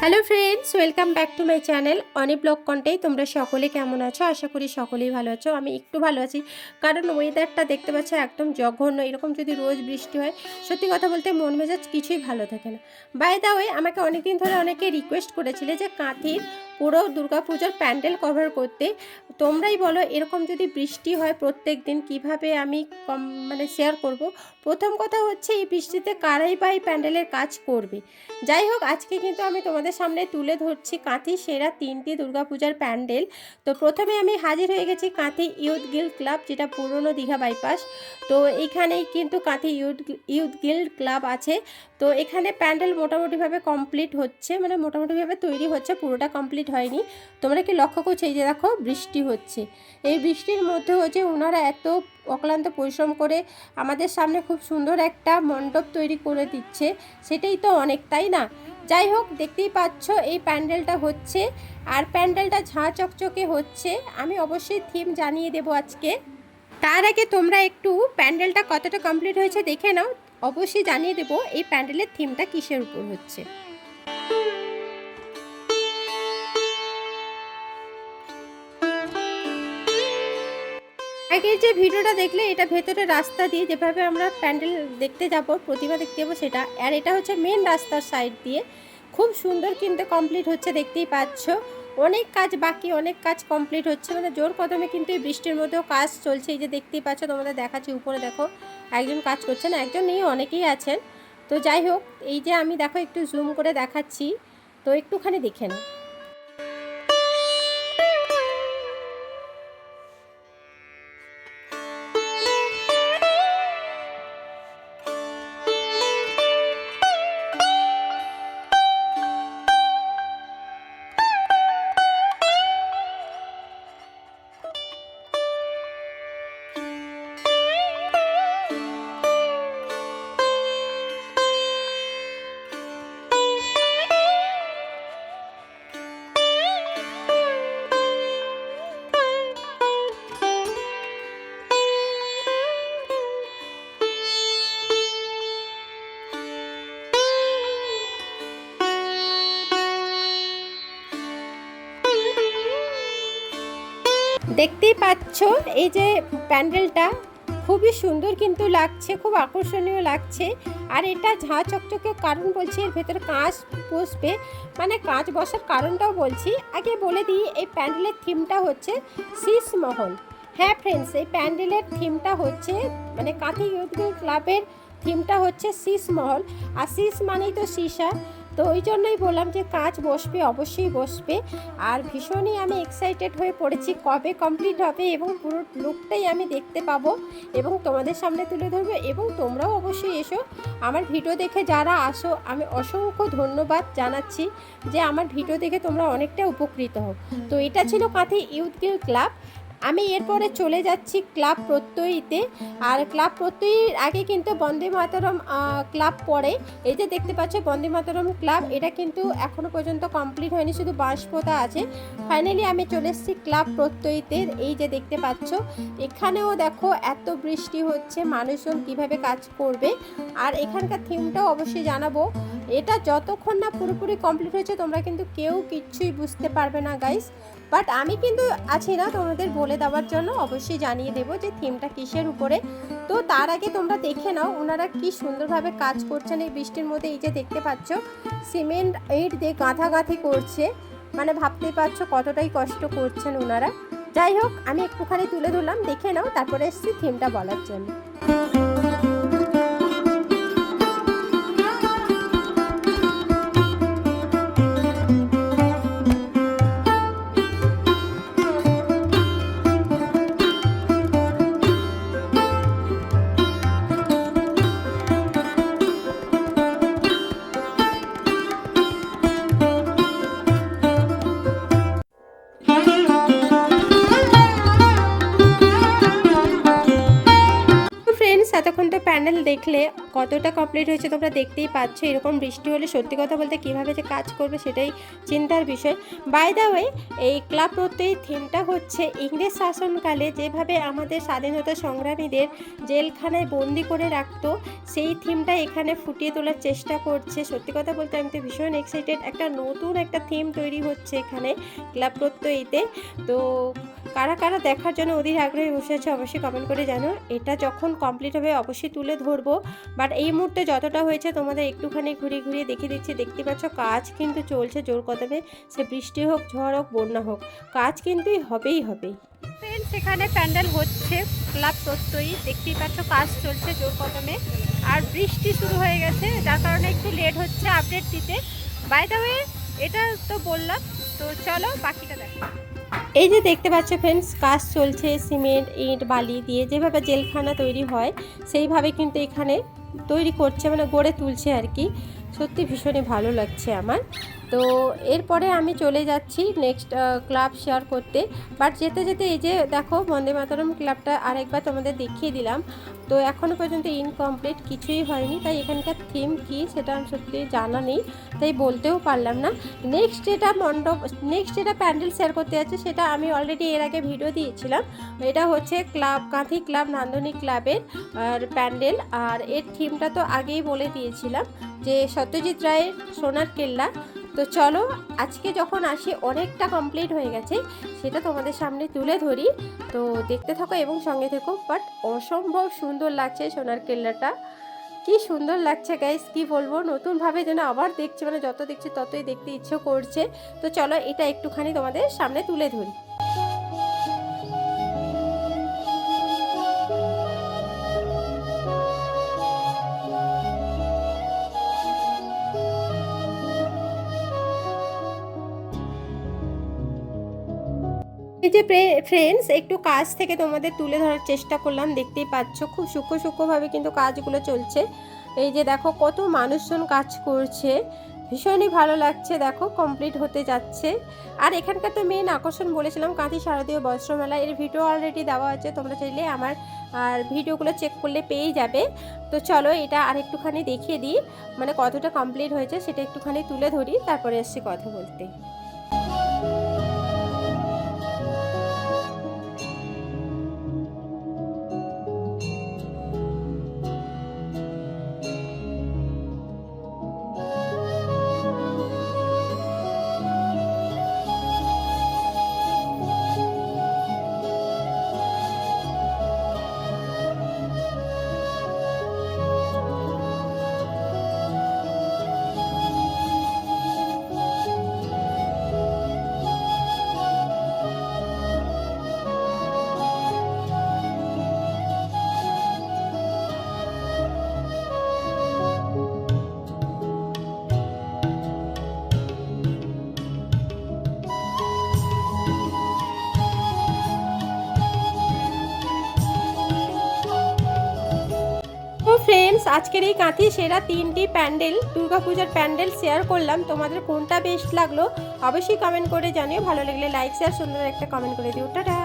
Hello Friends welcome back to my channel অনেক blog কন্টেই তোমরা সকলে কেমন আছো? আশা করি সকলেই ভালো আছো। আমি একটু ভালো আছি। কারণ ওয়েদারটা দেখতে পাচ্ছ, একদম জঘন্য। এরকম যদি রোজ বৃষ্টি হয়, সত্যি কথা বলতে মন মেজাজ কিছুই ভালো থাকে না। বাই দা ওয়ে আমাকে অনেকদিন ধরে অনেকে রিকোয়েস্ট করেছিলে যে কাঁথির পুরো দুর্গাপুজোর প্যান্ডেল কভার করতে। তোমরাই বলো, এরকম যদি বৃষ্টি হয় প্রত্যেক দিন কীভাবে আমি কম মানে শেয়ার করব? প্রথম কথা হচ্ছে, এই বৃষ্টিতে কারাই বা এই প্যান্ডেলের কাজ করবে। যাই হোক, আজকে কিন্তু আমি তোমাদের সামনে তুলে ধরছি কাঁথি সেরা তিনটি দুর্গাপূজার প্যান্ডেল। তো প্রথমে আমি হাজির হয়ে গেছি কাঁথি ইউথ গিল্ড ক্লাব, যেটা পুরনো দীঘা বাইপাস। তো এখানেই কিন্তু Kanthi youth youth guild club আছে। তো এখানে প্যান্ডেল মোটামুটিভাবে কমপ্লিট হচ্ছে মানে মোটামুটিভাবে তৈরি হচ্ছে, পুরোটা কমপ্লিট হয়নি। তোমরা কি লক্ষ্য করছ? এই যে দেখো, বৃষ্টি হচ্ছে। এই বৃষ্টির মধ্যে হচ্ছে ওনারা এত অক্লান্ত পরিশ্রম করে আমাদের সামনে খুব সুন্দর একটা মণ্ডপ তৈরি করে দিচ্ছে, সেটাই তো অনেক, তাই না? যাই হোক, দেখতেই পাচ্ছ এই প্যান্ডেলটা হচ্ছে। আর প্যান্ডেলটা ঝাঁ চকচকে হচ্ছে। আমি অবশ্যই থিম জানিয়ে দেবো আজকে। তার আগে তোমরা একটু প্যান্ডেলটা কতটা কমপ্লিট হয়েছে দেখে নাও। অবশ্যই জানিয়ে দেবো এই প্যান্ডেলের থিমটা কিসের উপর হচ্ছে। আগের যে ভিডিওটা দেখলে, এটা ভেতরে রাস্তা দিয়ে যেভাবে আমরা প্যান্ডেল দেখতে যাব, প্রতিমা দেখতে যাব, সেটা, আর এটা হচ্ছে মেন রাস্তার সাইড দিয়ে। খুব সুন্দর কিন্তু কমপ্লিট হচ্ছে, দেখতেই পাচ্ছ। অনেক কাজ বাকি, অনেক কাজ কমপ্লিট হচ্ছে। মানে জোর কদমে কিন্তু এই বৃষ্টির মধ্যেও কাজ চলছে। এই যে দেখতেই পাচ্ছ, তোমাদের দেখাচ্ছি, উপরে দেখো একজন কাজ করছেন, একজন নেই, অনেকেই আছেন। তো যাই হোক, এই যে আমি দেখো একটু জুম করে দেখাচ্ছি, তো একটুখানি দেখে দেখতেই পাচ্ছ, এই যে প্যান্ডেলটা খুবই সুন্দর কিন্তু লাগছে, খুব আকর্ষণীয় লাগছে। আর এটা ঝাঁ চকচকে কারণ বলছি, এর ভেতরে কাঁচ বসবে। মানে কাঁচ বসার কারণটাও বলছি। আগে বলে দিই, এই প্যান্ডেলের থিমটা হচ্ছে শীষ মহল। হ্যাঁ ফ্রেন্ডস এই প্যান্ডেলের থিমটা হচ্ছে মানে কাঁথি ইউথ ক্লাবের থিমটা হচ্ছে শীষ মহল। আর শীষ মানেই তো সীসা। তো ওই জন্যই বললাম যে কাজ বসবে, অবশ্যই বসবে। আর ভীষণই আমি এক্সাইটেড হয়ে পড়েছি কবে কমপ্লিট হবে এবং পুরো লুকটাই আমি দেখতে পাবো এবং তোমাদের সামনে তুলে ধরবো এবং তোমরাও অবশ্যই এসো। আমার ভিডিও দেখে যারা আসো, আমি অসংখ্য ধন্যবাদ জানাচ্ছি যে আমার ভিডিও দেখে তোমরা অনেকটা উপকৃত হও। তো এটা ছিল কাঁথি ইউথ গিল ক্লাব। আমি এরপরে চলে যাচ্ছি ক্লাব প্রত্যয়ীতে। আর ক্লাব প্রত্যয়ীর আগে কিন্তু বন্দে মাতরম ক্লাব পড়ে। এই যে দেখতে পাচ্ছ বন্দে মাতরম ক্লাব, এটা কিন্তু এখনও পর্যন্ত কমপ্লিট হয়নি, শুধু বাঁশ পোতা আছে। ফাইনালি আমি চলে এসেছি ক্লাব প্রত্যয়ীতে। এই যে দেখতে পাচ্ছ, এখানেও দেখো এত বৃষ্টি হচ্ছে, মানুষজন কীভাবে কাজ করবে। আর এখানকার থিমটাও অবশ্যই জানাব। এটা যতক্ষণ না পুরোপুরি কমপ্লিট হয়েছে, তোমরা কিন্তু কেউ কিচ্ছুই বুঝতে পারবে না গাইস বাট আমি কিন্তু আছি না তোমাদের বলে দেওয়ার জন্য, অবশ্যই জানিয়ে দেবো যে থিমটা কিসের উপরে। তো তার আগে তোমরা দেখে নাও, ওনারা কি সুন্দরভাবে কাজ করছেন এই বৃষ্টির মধ্যে। এই যে দেখতে পাচ্ছ সিমেন্ট ইট দিয়ে গাঁথাগাঁথি করছে মানে ভাবতে পারছ কতটাই কষ্ট করছেন ওনারা। যাই হোক, আমি একটুখানি তুলে ধরলাম, দেখে নাও, তারপরে এসছি থিমটা বলার জন্য। প্যান্ডেল দেখলে কতটা কমপ্লিট হয়েছে তোমরা দেখতেই পাচ্ছ। এরকম বৃষ্টি হলে সত্যি কথা বলতে কীভাবে যে কাজ করবে সেটাই চিন্তার বিষয়। বাই দ্য ওয়ে এই ক্লাব প্রত্যয়ী থিমটা হচ্ছে ইংরেজ শাসনকালে যেভাবে আমাদের স্বাধীনতা সংগ্রামীদের জেলখানায় বন্দি করে রাখতো, সেই থিমটা এখানে ফুটিয়ে তোলার চেষ্টা করছে। সত্যি কথা বলতে আমি তো ভীষণ এক্সাইটেড একটা নতুন একটা থিম তৈরি হচ্ছে এখানে ক্লাব প্রত্যয়ীতে। তো কারা কারা দেখার জন্য অধীর আগ্রহে বসে আছে অবশ্যই কমেন্ট করে জানো। এটা যখন কমপ্লিট হবে, অবশ্যই তুলে ধরবো। বাট এই মুহূর্তে যতটা হয়েছে, তোমাদের একটুখানি ঘুরিয়ে ঘুরিয়ে দেখিয়ে দিচ্ছি। দেখতে পাচ্ছ, কাজ কিন্তু চলছে জোর কদমে। সে বৃষ্টি হোক, ঝড় হোক, বন্যা হোক, কাজ কিন্তু হবেই ফ্রেন্ডস এখানে প্যান্ডেল হচ্ছে, ক্লাব প্রত্যয়ী। দেখতেই পাচ্ছ, কাজ চলছে জোর কদমে। আর বৃষ্টি শুরু হয়ে গেছে, যার কারণে একটু লেট হচ্ছে আপডেট দিতে। বাই দ্য ওয়ে এটা তো বললাম। তো চলো, বাকিটা দেখো। এই যে দেখতে পাচ্ছ ফ্রেন্ডস কাজ চলছে সিমেন্ট ইট, বালি দিয়ে যেভাবে জেলখানা তৈরি হয়, সেইভাবে কিন্তু এখানে তৈরি করছে মানে গড়ে তুলছে আর কি। সত্যি ভীষণই ভালো লাগছে আমার। তো এরপরে আমি চলে যাচ্ছি নেক্সট ক্লাব শেয়ার করতে। বাট যেতে যেতে এই যে দেখো বন্দে মাতরম ক্লাবটা আরেকবার তোমাদের দেখিয়ে দিলাম। তো এখনও পর্যন্ত ইনকমপ্লিট কিছুই হয়নি। তাই এখানকার থিম কি সেটা আমি সত্যি জানা নেই। তাই বলতেও পারলাম না। নেক্সট যেটা মণ্ডপ নেক্সট যেটা প্যান্ডেল শেয়ার করতে যাচ্ছে সেটা আমি অলরেডি এর আগে ভিডিও দিয়েছিলাম। এটা হচ্ছে ক্লাব কাঁথি ক্লাব নান্দনিক ক্লাবের আর প্যান্ডেল। আর এর থিমটা তো আগেই বলে দিয়েছিলাম যে সত্যজিৎ রায়ের সোনার কেল্লা। তো চলো, আজকে যখন আসি, অনেকটা কমপ্লিট হয়ে গেছে, সেটা তোমাদের সামনে তুলে ধরি। তো দেখতে থাকো এবং সঙ্গে থেকো বাট অসম্ভব সুন্দর লাগছে সোনার কেল্লাটা। কি সুন্দর লাগছে গাইস কি বলব? নতুনভাবে যেন আবার দেখছি মানে যত দেখছি ততই দেখতে ইচ্ছে করছে। তো চলো, এটা একটুখানি তোমাদের সামনে তুলে ধরি। এই যে ফ্রেন্ডস একটু কাজ থেকে তোমাদের তুলে ধরার চেষ্টা করলাম। দেখতেই পাচ্ছ, খুব সূক্ষ্ম সূক্ষ্মভাবে কিন্তু কাজগুলো চলছে। এই যে দেখো, কত মানুষজন কাজ করছে। ভীষণই ভালো লাগছে, দেখো কমপ্লিট হতে যাচ্ছে। আর এখানকার তো মেন আকর্ষণ বলেছিলাম, কাঁথি শারদীয় বস্ত্রমেলা এর ভিডিও অলরেডি দেওয়া আছে, তোমরা চাইলে আমার, আর ভিডিওগুলো চেক করলে পেয়েই যাবে। তো চলো, এটা আর একটুখানি দেখিয়ে দিই। মানে কতটা কমপ্লিট হয়েছে, সেটা একটুখানি তুলে ধরি, তারপরে এসছি কথা বলতে। ফ্রেন্ডস আজকের এই কাঁথি সেরা তিনটি প্যান্ডেল, দুর্গাপূজার প্যান্ডেল শেয়ার করলাম। তোমাদের কোনটা বেস্ট লাগল অবশ্যই কমেন্ট করে জানিও। ভালো লাগলে লাইক শেয়ার সুন্দর একটা কমেন্ট করে দিও। টাটা!